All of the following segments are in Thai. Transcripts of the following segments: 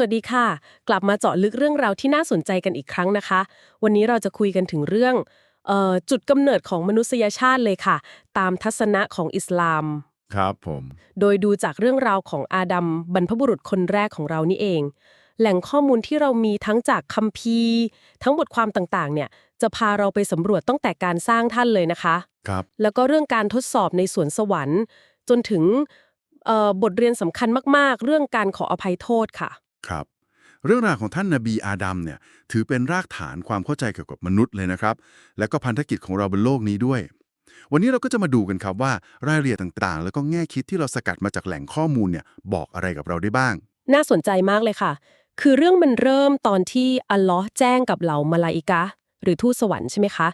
วัสดีค่ะ กลับมาเจาะลึกเรื่องราวที่น่าสนใจกันอีกครั้งนะคะ วันนี้เราจะคุยกันถึงเรื่องเออจุดกำเนิดของมนุษยชาติเลยค่ะ ตามทัศนะของอิสลาม ครับผม โดยดูจากเรื่องราวของอาดัมบรรพบุรุษคนแรกของเรานี่เอง แหล่งข้อมูลที่เรามีทั้งจากคัมภีร์ ทั้งบทความต่างๆ เนี่ยจะพาเราไปสำรวจตั้งแต่การสร้างท่านเลยนะคะ ครับ แล้วก็เรื่องการทดสอบในสวนสวรรค์ จนถึงเอ่อบทเรียนสำคัญมาก ๆ เรื่องการขออภัยโทษค่ะ ครับ เรื่องราวของท่านนบีอาดัมเนี่ยถือเป็นรากฐานความเข้าใจเกี่ยวกับมนุษย์เลยนะครับ และก็พันธกิจของเราบนโลกนี้ด้วย วันนี้เราก็จะมาดูกันครับว่ารายละเอียดต่างๆ แล้วก็แง่คิดที่เราสกัดมาจากแหล่งข้อมูลเนี่ยบอกอะไรกับเราได้บ้าง น่าสนใจมากเลยค่ะ คือเรื่องมันเริ่มตอนที่อัลลอฮ์แจ้งกับเหล่ามาลาอิกะห์หรือทูตสวรรค์ใช่ไหมคะ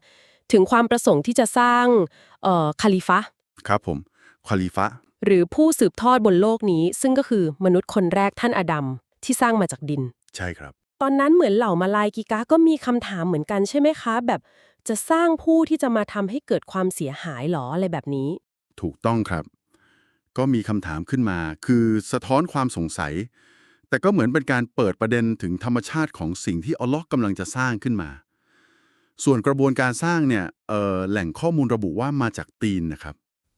ถึงความประสงค์ที่จะสร้างเอ่อคาลิฟะห์ครับผมคอลีฟะหรือผู้สืบทอดบนโลกนี้ ซึ่งก็คือมนุษย์คนแรกท่านอาดัม ที่สร้างมาจากดิน ใช่ครับ ตอนนั้นเหมือนเหล่ามาลายกิกะก็มีคำถามเหมือนกันใช่ไหมคะ แบบจะสร้างผู้ที่จะมาทำให้เกิดความเสียหายหรออะไรแบบนี้ ถูกต้องครับ ก็มีคำถามขึ้นมา คือสะท้อนความสงสัย แต่ก็เหมือนเป็นการเปิดประเด็นถึงธรรมชาติของสิ่งที่อัลลอฮ์กำลังจะสร้างขึ้นมา ส่วนกระบวนการสร้างเนี่ยเอ่อแหล่งข้อมูลระบุว่ามาจากตีนนะครับ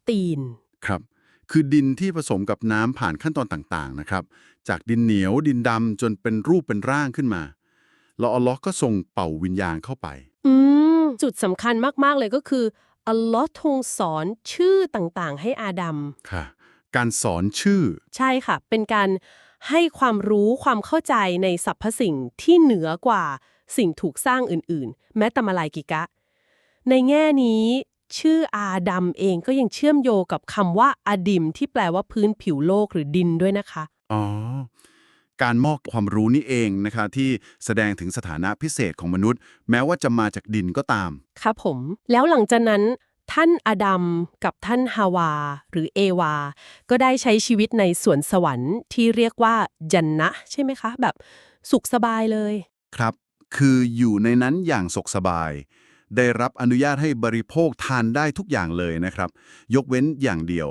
ตีน ครับ คือดินที่ผสมกับน้ำผ่านขั้นตอนต่างๆนะครับ จากดินเหนียวดินดำจนเป็นรูปเป็นร่างขึ้นมาแล้วอัลลอฮ์ก็ส่งเป่าวิญญาณเข้าไป อืม จุดสำคัญมาก ๆ เลยก็คืออัลลอฮ์ทรงสอนชื่อต่างๆ ให้อาดัมค่ะ การสอนชื่อ ใช่ค่ะ เป็นการให้ความรู้ความเข้าใจในสรรพสิ่งที่เหนือกว่าสิ่งถูกสร้างอื่น ๆ แม้แต่มาลายกิกะ ในแง่นี้ ชื่ออาดัมเองก็ยังเชื่อมโยงกับคำว่าอาดิมที่แปลว่าพื้นผิวโลกหรือดินด้วยนะคะ อ๋อ การมอบความรู้นี่เองนะคะที่แสดงถึงสถานะพิเศษของมนุษย์ แม้ว่าจะมาจากดินก็ตาม ครับผม แล้วหลังจากนั้นท่านอาดัมกับท่านฮาวา หรือเอวา ก็ได้ใช้ชีวิตในสวนสวรรค์ที่เรียกว่าจันนะใช่ไหมคะ แบบสุขสบายเลย ครับ คืออยู่ในนั้นอย่างสุขสบาย ได้รับอนุญาตให้บริโภคทานได้ทุกอย่างเลยนะครับ ยกเว้นอย่างเดียว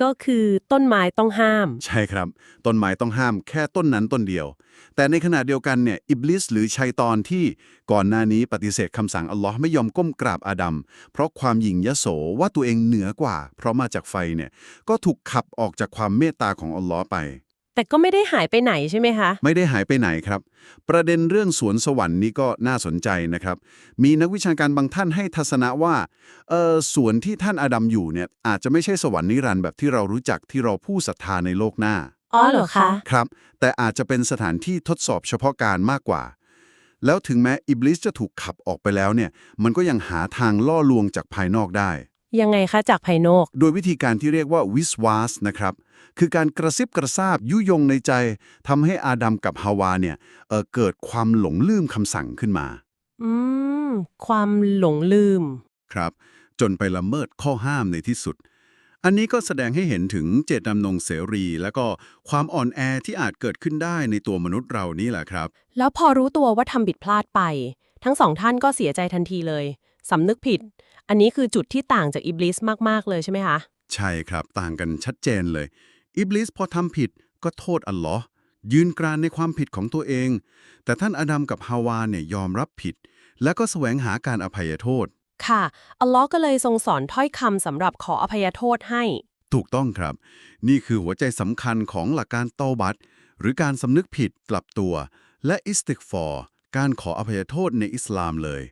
ก็คือต้นไม้ต้องห้าม ใช่ครับ ต้นไม้ต้องห้ามแค่ต้นนั้นต้นเดียว แต่ในขณะเดียวกันเนี่ยอิบลิสหรือชัยตอนที่ก่อนหน้านี้ปฏิเสธคำสั่งอัลลอฮ์ไม่ยอมก้มกราบอาดัมเพราะความหยิ่งยโสว่าตัวเองเหนือกว่า เพราะมาจากไฟเนี่ยก็ถูกขับออกจากความเมตตาของอัลลอฮ์ไป แต่ก็ไม่ได้หายไปไหนใช่ไหมคะ ไม่ได้หายไปไหนครับ ประเด็นเรื่องสวนสวรรค์นี้ก็น่าสนใจนะครับ มีนักวิชาการบางท่านให้ทัศนะว่าเออสวนที่ท่านอาดัมอยู่เนี่ยอาจจะไม่ใช่สวรรค์นิรันดร์แบบที่เรารู้จักที่เราผู้ศรัทธาในโลกหน้า อ๋อเหรอคะ ครับ แต่อาจจะเป็นสถานที่ทดสอบเฉพาะการมากกว่า แล้วถึงแม้อิบลิสจะถูกขับออกไปแล้วเนี่ย มันก็ยังหาทางล่อลวงจากภายนอกได้ ยังไงคะจากภายนอก โดยวิธีการที่เรียกว่าวิสวาสนะครับ คือการกระซิบกระซาบยุยงในใจทำให้อาดัมกับฮาวาเนี่ยเอ่อเกิดความหลงลืมคำสั่งขึ้นมา อืม ความหลงลืม ครับ จนไปละเมิดข้อห้ามในที่สุด อันนี้ก็แสดงให้เห็นถึงเจตจำนงเสรี และก็ความอ่อนแอที่อาจเกิดขึ้นได้ในตัวมนุษย์เรานี่แหละครับ แล้วพอรู้ตัวว่าทำผิดพลาดไป ทั้งสองท่านก็เสียใจทันทีเลยสำนึกผิด อันนี้คือจุดที่ต่างจากอิบลิสมาก ๆ เลยใช่ไหมคะ ใช่ครับต่างกันชัดเจนเลย อิบลิสพอทำผิดก็โทษอัลลอฮ์ยืนกรานในความผิดของตัวเอง แต่ท่านอาดัมกับฮาวาเนี่ยยอมรับผิด และก็แสวงหาการอภัยโทษ ค่ะ อัลลอฮ์ก็เลยทรงสอนถ้อยคำสำหรับขออภัยโทษให้ ถูกต้องครับ นี่คือหัวใจสำคัญของหลักการเตาบัตหรือการสำนึกผิดกลับตัว และอิสติกฟอร์ การขออภัยโทษในอิสลามเลย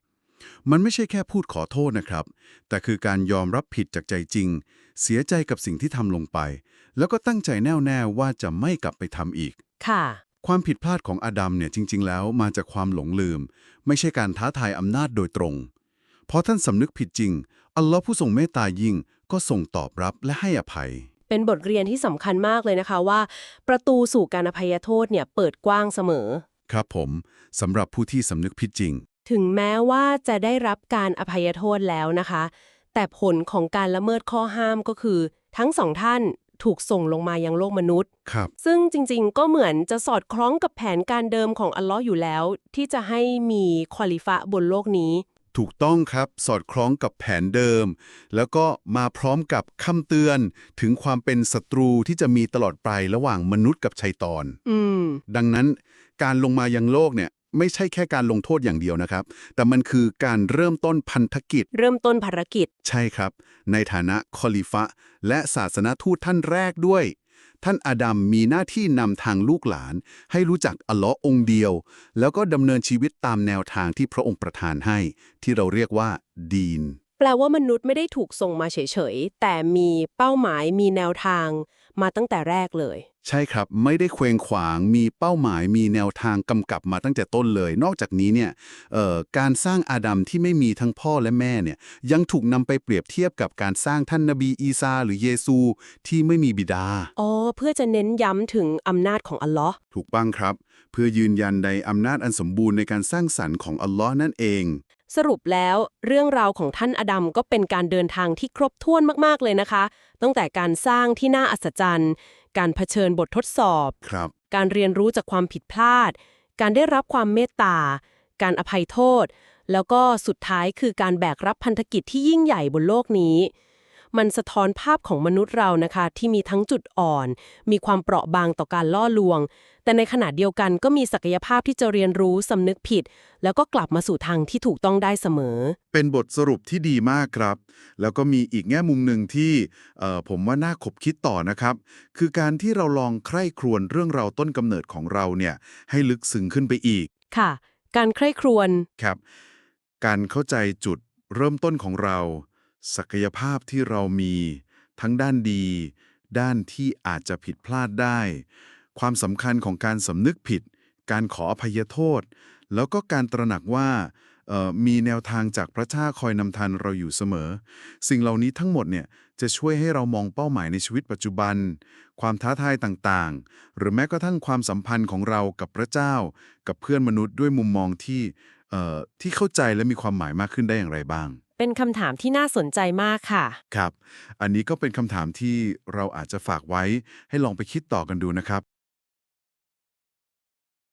มันไม่ใช่แค่พูดขอโทษนะครับ แต่คือการยอมรับผิดจากใจจริง เสียใจกับสิ่งที่ทำลงไป แล้วก็ตั้งใจแน่วแน่ว่าจะไม่กลับไปทำอีก ค่ะ ความผิดพลาดของอาดัมเนี่ยจริง ๆ แล้วมาจากความหลงลืม ไม่ใช่การท้าทายอำนาจโดยตรงพอท่านสำนึกผิดจริง อัลลอฮ์ผู้ทรงเมตตายิ่ง ก็ทรงตอบรับและให้อภัย เป็นบทเรียนที่สำคัญมากเลยนะคะว่า ประตูสู่การอภัยโทษเนี่ยเปิดกว้างเสมอ ครับผมสำหรับผู้ที่สำนึกผิดจริง ถึงแม้ว่าจะได้รับการอภัยโทษแล้วนะคะ แต่ผลของการละเมิดข้อห้ามก็คือ ทั้งสองท่านถูกส่งลงมายังโลกมนุษย์ ครับ ซึ่งจริงๆ ก็เหมือนจะสอดคล้องกับแผนการเดิมของอัลลอฮ์อยู่แล้ว ที่จะให้มีควอลิฟะบนโลกนี้ ถูกต้องครับ สอดคล้องกับแผนเดิม แล้วก็มาพร้อมกับคำเตือนถึงความเป็นศัตรูที่จะมีตลอดไประหว่างมนุษย์กับชัยตอน อืม ดังนั้นการลงมายังโลกเนี่ย ไม่ใช่แค่การลงโทษอย่างเดียวนะครับ แต่มันคือการเริ่มต้นพันธกิจ เริ่มต้นภารกิจ ใช่ครับ ในฐานะคอลิฟะ และศาสนทูตท่านแรกด้วย ท่านอาดัมมีหน้าที่นำทางลูกหลาน ให้รู้จักอัลเลอฮ์องค์เดียว แล้วก็ดำเนินชีวิตตามแนวทางที่พระองค์ประทานให้ ที่เราเรียกว่า ดีน แปลว่ามนุษย์ไม่ได้ถูกส่งมาเฉยๆ แต่มีเป้าหมายมีแนวทาง มาตั้งแต่แรกเลย ใช่ครับ ไม่ได้เคว้งขวาง มีเป้าหมาย มีแนวทางกำกับมาตั้งแต่ต้นเลย นอกจากนี้เนี่ยเอ่อการสร้างอาดัมที่ไม่มีทั้งพ่อและแม่เนี่ย ยังถูกนำไปเปรียบเทียบกับการสร้างท่านนบีอีซาหรือเยซูที่ไม่มีบิดา อ๋อ เพื่อจะเน้นย้ำถึงอำนาจของอัลลอฮ์ถูกบ้างครับ เพื่อยืนยันในอำนาจอันสมบูรณ์ในการสร้างสรรค์ของอัลลอฮ์นั่นเอง สรุปแล้วเรื่องราวของท่านอดัมก็เป็นการเดินทางที่ครบถ้วนมากๆเลยนะคะ ตั้งแต่การสร้างที่น่าอัศจรรย์ การเผชิญบททดสอบครับ การเรียนรู้จากความผิดพลาด การได้รับความเมตตา การอภัยโทษ แล้วก็สุดท้ายคือการแบกรับพันธกิจที่ยิ่งใหญ่บนโลกนี้ มันสะท้อนภาพของมนุษย์เรานะคะ ที่มีทั้งจุดอ่อน มีความเปราะบางต่อการล่อลวง แต่ในขณะเดียวกันก็มีศักยภาพที่จะเรียนรู้สำนึกผิด แล้วก็กลับมาสู่ทางที่ถูกต้องได้เสมอ เป็นบทสรุปที่ดีมากครับ แล้วก็มีอีกแง่มุมหนึ่งที่เอ่อผมว่าน่าขบคิดต่อนะครับ คือการที่เราลองใคร่ครวญเรื่องราวต้นกำเนิดของเราเนี่ยให้ลึกซึ้งขึ้นไปอีก ค่ะ การใคร่ครวญครับ การเข้าใจจุดเริ่มต้นของเรา ศักยภาพที่เรามี ทั้งด้านดี ด้านที่อาจจะผิดพลาดได้ ความสำคัญของการสำนึกผิด การขออภัยโทษ แล้วก็การตระหนักว่ามีแนวทางจากพระเจ้าคอยนำทางเราอยู่เสมอ สิ่งเหล่านี้ทั้งหมดเนี่ยจะช่วยให้เรามองเป้าหมายในชีวิตปัจจุบัน ความท้าทายต่างๆ หรือแม้กระทั่งความสัมพันธ์ของเรากับพระเจ้า กับเพื่อนมนุษย์ด้วยมุมมองที่ที่เข้าใจและมีความหมายมากขึ้นได้อย่างไรบ้าง เป็นคำถามที่น่าสนใจมากค่ะ ครับ อันนี้ก็เป็นคำถามที่เราอาจจะฝากไว้ให้ลองไปคิดต่อกันดูนะครับ